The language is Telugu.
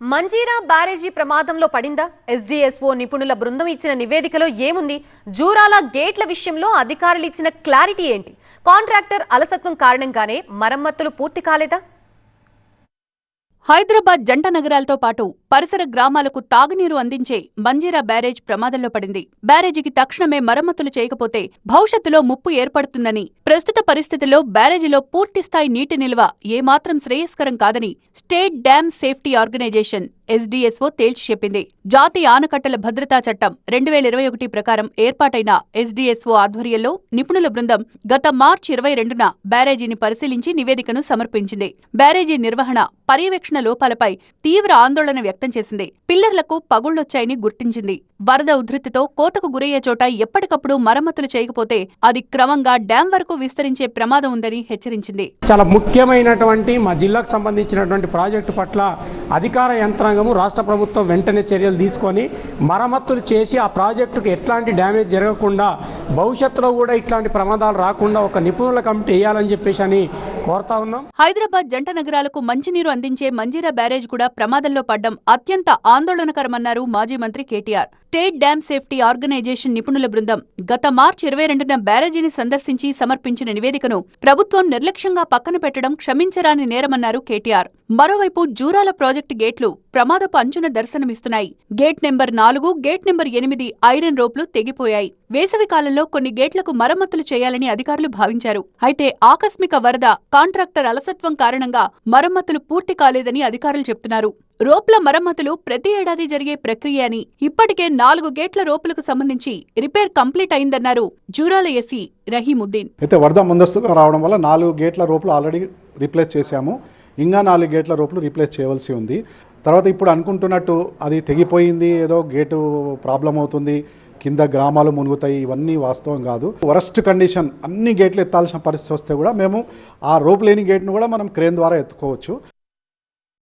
మంజీరా బ్యారేజీ ప్రమాదంలో పడిందా? ఎస్డీఎస్ఓ నిపుణుల బృందం ఇచ్చిన నివేదికలో ఏముంది? జూరాల గేట్ల విషయంలో అధికారులు ఇచ్చిన క్లారిటీ ఏంటి? కాంట్రాక్టర్ అలసత్వం కారణంగానే మరమ్మతులు పూర్తి కాలేదా? హైదరాబాద్ జంట నగరాలతో పాటు పరిసర గ్రామాలకు తాగునీరు అందించే మంజీరా బ్యారేజ్ ప్రమాదంలో పడింది. బ్యారేజీకి తక్షణమే మరమ్మతులు చేయకపోతే భవిష్యత్తులో ముప్పు ఏర్పడుతుందని ప్రస్తుత పరిస్థితుల్లో బ్యారేజీలో పూర్తిస్థాయి నీటి నిల్వ ఏమాత్రం శ్రేయస్కరం కాదని state dam safety organisation SDSO తేల్చి చెప్పింది. జాతీయ ఆనకట్టల భద్రతా చట్టం రెండు వేల ఇరవై ఒకటి ప్రకారం ఏర్పాటైన ఎస్డీఎస్ఓ ఆధ్వర్యంలో నిపుణుల బృందం గత మార్చి ఇరవై రెండున బ్యారేజీని పరిశీలించి నివేదికను సమర్పించింది. బ్యారేజీ నిర్వహణ పర్యవేక్షణ లోపాలపై తీవ్ర ఆందోళన వ్యక్తం చేసింది. పిల్లర్లకు పగుళ్ళొచ్చాయని గుర్తించింది. వరద ఉధృతితో కోతకు గురయ్యే చోట ఎప్పటికప్పుడు మరమ్మతులు చేయకపోతే అది క్రమంగా డ్యాం వరకు విస్తరించే ప్రమాదం ఉందని హెచ్చరించింది. చాలా ముఖ్యమైనటువంటి మా జిల్లాకు సంబంధించినటువంటి ప్రాజెక్టు పట్ల అధికార యంత్రాంగము రాష్ట్ర ప్రభుత్వం వెంటనే చర్యలు తీసుకొని మరమ్మతులు చేసి ఆ ప్రాజెక్టుకు ఎట్లాంటి డ్యామేజ్ జరగకుండా భవిష్యత్తులో కూడా ఇట్లాంటి ప్రమాదాలు రాకుండా ఒక నిపుణుల కమిటీ వేయాలని చెప్పేసి అని కోరుతా ఉన్నాం. హైదరాబాద్ జంట నగరాలకు మంచినీరు అందించే మంజీరా బ్యారేజ్ కూడా ప్రమాదంలో పడ్డం అత్యంత ఆందోళనకరమన్నారు మాజీ మంత్రి KTR. State dam safety organisation నిపుణుల బృందం గత మార్చి ఇరవై రెండున బ్యారేజీని సందర్శించి సమర్పించిన నివేదికను ప్రభుత్వం నిర్లక్ష్యంగా పక్కన పెట్టడం క్షమించరాని నేరమన్నారు కేటీఆర్. మరోవైపు జూరాల ప్రాజెక్టు గేట్లు ప్రమాదపు అంచున దర్శనమిస్తున్నాయి. గేట్ నెంబర్ నాలుగు గేట్ నెంబర్ ఎనిమిది ఐరన్ రోప్లు తెగిపోయాయి. వేసవి కాలంలో కొన్ని గేట్లకు మరమ్మతులు చేయాలని అధికారులు భావించారు. అయితే ఆకస్మిక వరద కాంట్రాక్టర్ అలసత్వం కారణంగా మరమ్మతులు పూర్తి కాలేదని అధికారులు చెప్తున్నారు. రోప్ల మరమ్మతులు ప్రతి ఏడాది జరిగే ప్రక్రియ అని ఇప్పటికే నాలుగు గేట్ల రోపులకు సంబంధించి రిపేర్ కంప్లీట్ అయిందన్నారు జూరాల ఎస్సీ రహీముద్దీన్. అయితే వరద ముందస్తుగా రావడం వల్ల నాలుగు గేట్ల రోపులు ఆల్రెడీ రీప్లేస్ చేశాము. ఇంకా నాలుగు గేట్ల రోపులు రీప్లేస్ చేయవలసి ఉంది. తర్వాత ఇప్పుడు అనుకుంటున్నట్టు అది తెగిపోయింది ఏదో గేటు ప్రాబ్లం అవుతుంది కింద గ్రామాలు మునుగుతాయి ఇవన్నీ వాస్తవం కాదు. వరస్ట్ కండిషన్ అన్ని గేట్లు ఎత్తాల్సిన పరిస్థితి వస్తే కూడా మేము ఆ రోప్ లేని గేట్ను కూడా మనం క్రేన్ ద్వారా ఎత్తుకోవచ్చు.